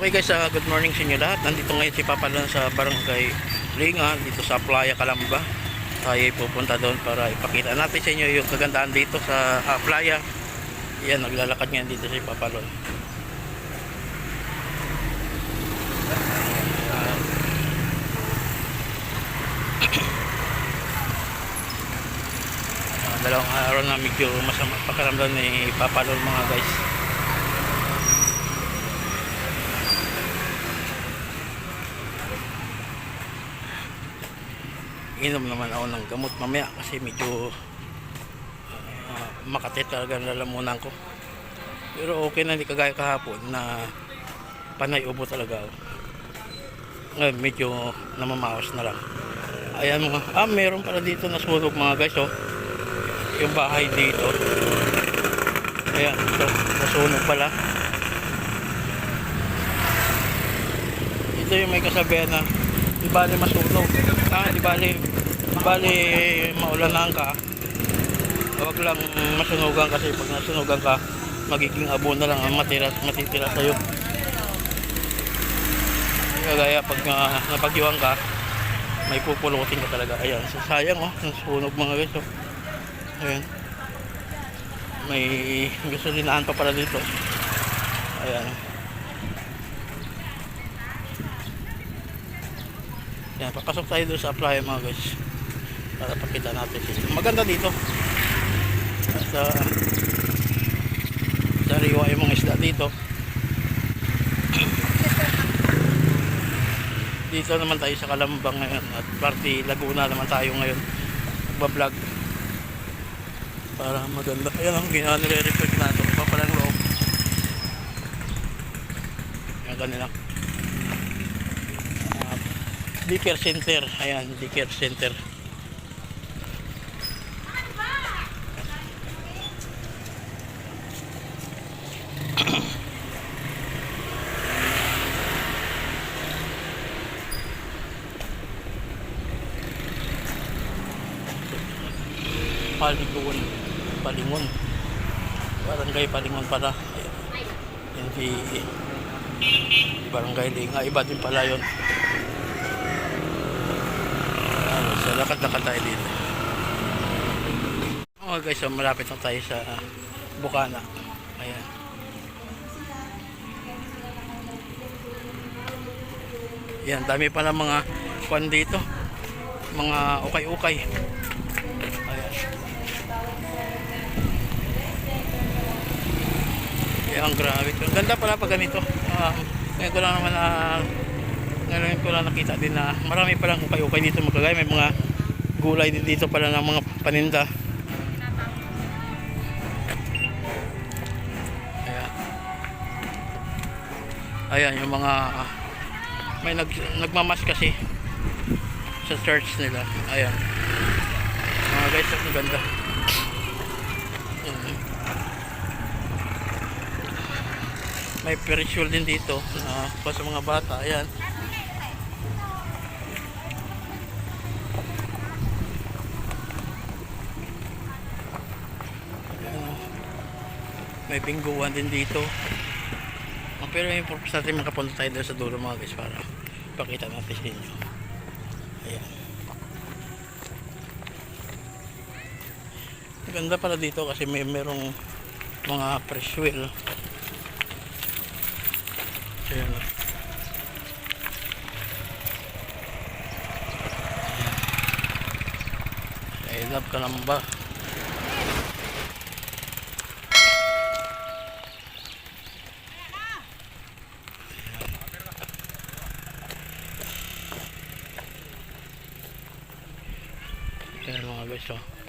Okay guys, ah, good morning sa inyo lahat. Nandito ngayon si Papa Lon sa Barangay Linga, dito sa Playa Calamba. Tayo ay pupunta doon para ipakita natin sa inyo yung kagandahan dito sa ah, playa. Yan, naglalakad ngayon dito si Papa. Ah. Ah, dalawang araw na medyo masama pakaramdam ni Papa Lon mga guys. Inom naman ako ng gamot mamaya kasi medyo uh, makati talaga lalamunan ko. Pero okay na hindi kagaya kahapon na panay ubo talaga ngayon medyo namamaos na lang. Ayan mga ah meron pala dito na sunog mga guys oh. Yung bahay dito. Ayan ito nasunog pala. Ito yung may kasabihan na di bali masunog. Ah di bali bali maulanan ka. Huwag lang masunugan kasi pag nasunugan ka magiging abo na lang ang matira, matitira sa'yo. Kagaya pag uh, napagyuhan ka may pupulutin ka talaga. Ayan so, sayang oh nasunog mga guys oh. ayan. May gasolinahan pa pala dito. Ayan. Yan, papasok tayo doon sa playa mga guys. Para pakita natin. Maganda dito. Uh, sariwa yung mga isda dito. dito naman tayo sa Kalambang ngayon. At party Laguna naman tayo ngayon. Magbablog. Para maganda. Ayan ang ginawa nire-reflect natin. Papalang loob. Yan kanila. Daycare Center. Ayan, Daycare Center. Palingon. Palingon. Barangay Palingon pala. Hindi Barangay Linga. Iba din pala yun. Ano, so lakad-lakad tayo dito. Oh guys, malapit na tayo sa Bukana. Ayan. Yan, dami pa ng mga kwan dito. Mga ukay-ukay. Yan, grabe. Ang ganda pala pag ganito. Ah, ngayon ko lang naman na ngayon ko lang nakita din na marami palang ukay-ukay dito magkagaya. May mga gulay din dito pala ng mga paninda. Ayan. Ayan yung mga may nag, nagmamas kasi sa church nila. Ayan. Mga guys ang ganda Ayan. May perishul din dito na pa sa mga bata ayan. May bingguan din dito. Ah, pero yung purpose natin makapunta tayo sa dulo mga guys para pakita natin sa inyo. Ayan. Ganda pala dito kasi may merong mga fresh ayan. I love Kalamba Ayan mga guys oh.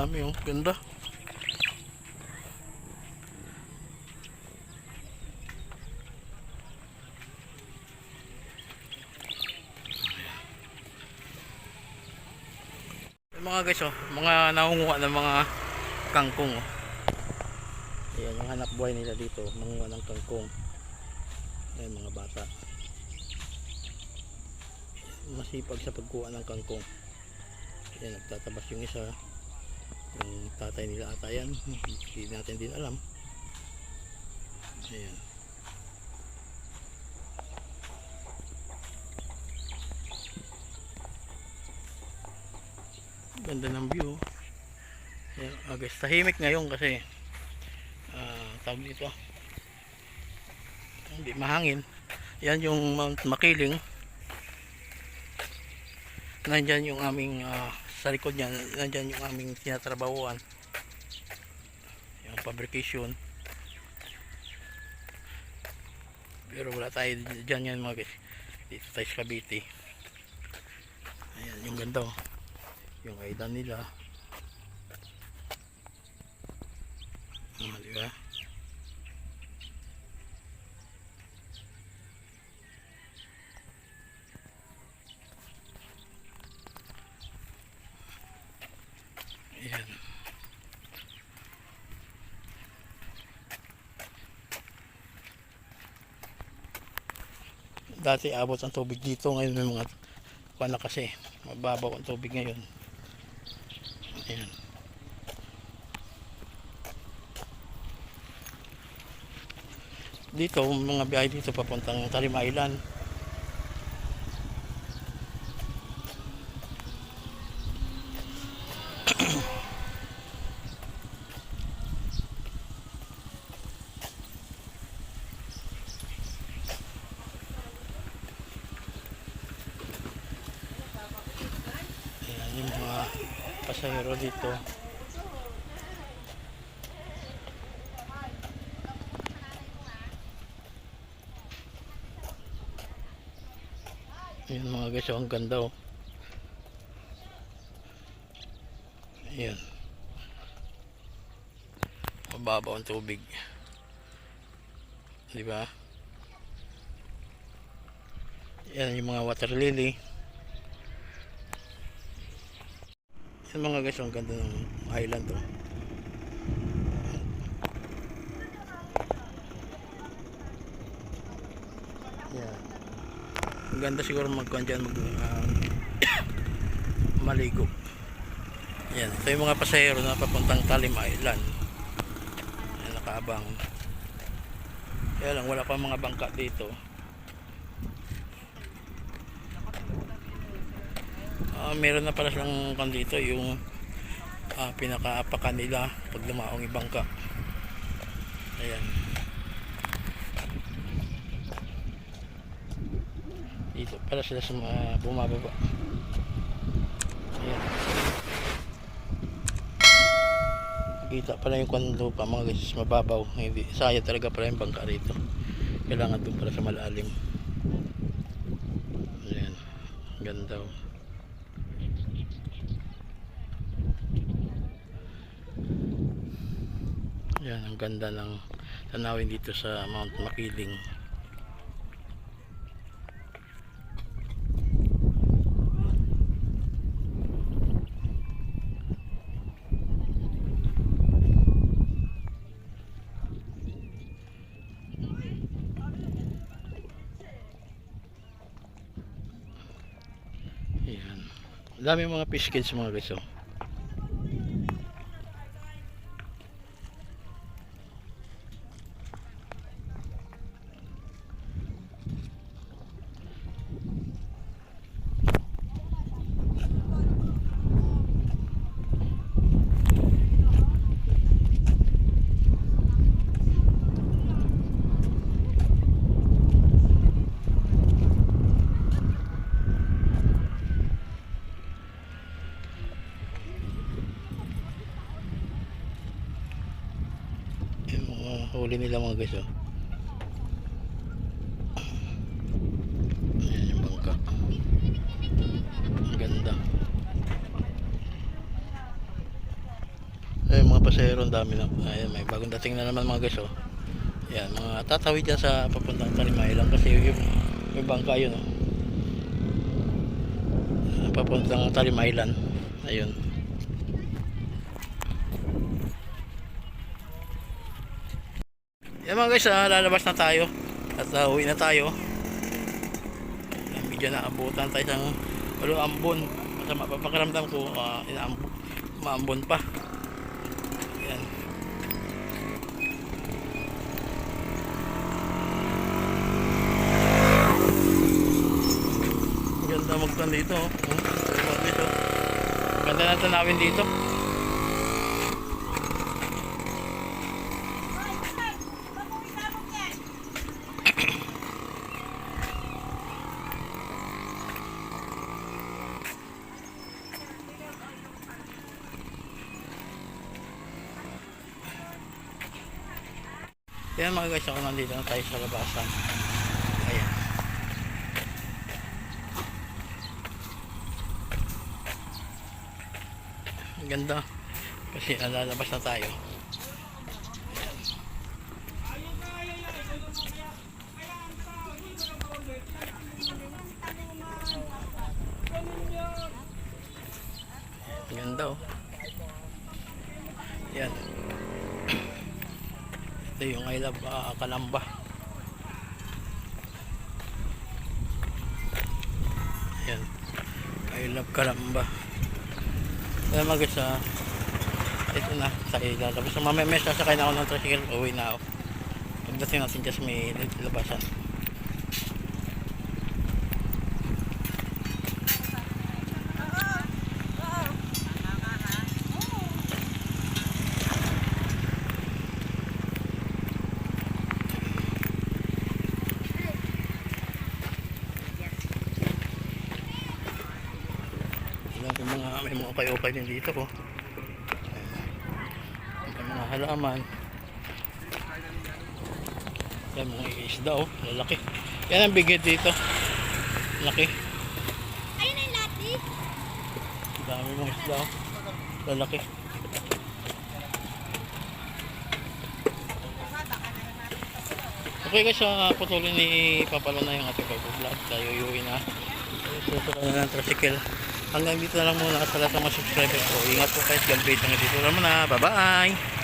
Ang dami oh. Ganda. Mga guys oh, mga nangunguha ng mga kangkong oh. Ayan yung hanap buhay nila dito, manguha ng kangkong. Ayan mga bata. masipag sa pagkuha ng kangkong. Ayan, nagtatabas yung isa. Yung tatay nila ata yan. Hindi natin din alam. Ayan. Ganda ng view. Ayan, guys, tahimik ngayon kasi ah tawag dito hindi mahangin yan yung Mount Makiling nandyan yung aming ah, sa likod niya nandyan yung aming tinatrabahuan yung fabrication. Pero wala tayo dyan yan mga guys. Dito tayo sa Cavite. Ayan yung ganda yung kaidan nila. Ah, di Dati abot ang tubig dito ngayon may mga kuwan na kasi mababaw ang tubig ngayon. Ayan. dito mga biyahe dito papuntang Talim Island Ayan yung mga pasahero dito Ayan mga guys, oh, ang ganda oh. Ayan. Mababaw ang tubig. Di ba? Ayan yung mga water lily. Ayan mga guys, ang ganda ng island oh. Ayan. Ang ganda siguro magkuhan dyan mag ah, maligo. Yan, ito yung mga pasahero na papuntang Talim Island. Yan, nakaabang. Kaya lang, wala pa mga bangka dito. Ah, meron na pala silang kan dito yung ah, pinakaapakan nila pag lumaong yung bangka. Ayan. dito para sila sa mga bumababa ayan kita pala yung kwan lupa mga guys mababaw hindi saya talaga pala yung bangka rito kailangan doon para sa malalim ayan ganda oh. Yan, ang ganda ng tanawin dito sa Mount Makiling. Yan. Ang dami mga fish kids mga guys oh. Mga huli nila mga guys oh. Ayan. Ang ganda. Ayan mga pasahero ang dami na. Ayan may bagong dating na naman mga guys oh. Ayan mga tatawid dyan sa papuntang Talimay lang kasi yung, yung bangka yun oh. Papuntang Talim Island. Ayun. Yan mga guys, ah, lalabas na tayo at uh, uwi na tayo. Medyo naabutan tayo ng walo ambon. Masama pa pakiramdam ko, uh, maambon pa. Yan. Ganda magtan dito. Oh. Ganda na tanawin dito. Yan mga guys, ako nandito na tayo sa labasan. Ayan. Ganda. Kasi nalalabas na tayo. Ito yung I love ah, Kalamba. Yan. I love Kalamba. Kaya mag sa ito na sa ila. Tapos mamaya may sasakay na ako ng tricycle. Uwi na ako. Pagdating natin sa may labasan. Ayan, mga may mga ukay-ukay din dito ko. May mga halaman. Yan mga isda oh, lalaki. Yan ang bigit dito. Laki. Ayun na yung lati. Ang dami mga isda oh. Lalaki. Okay guys, uh, patuloy ni Papalo na yung ating pag-vlog. Tayo uyuwi na. Susunod na ng tricycle. Hanggang dito na lang muna sa lahat ng mga subscribers ko. Ingat po kayo. God bless. Hanggang dito na muna. Bye-bye!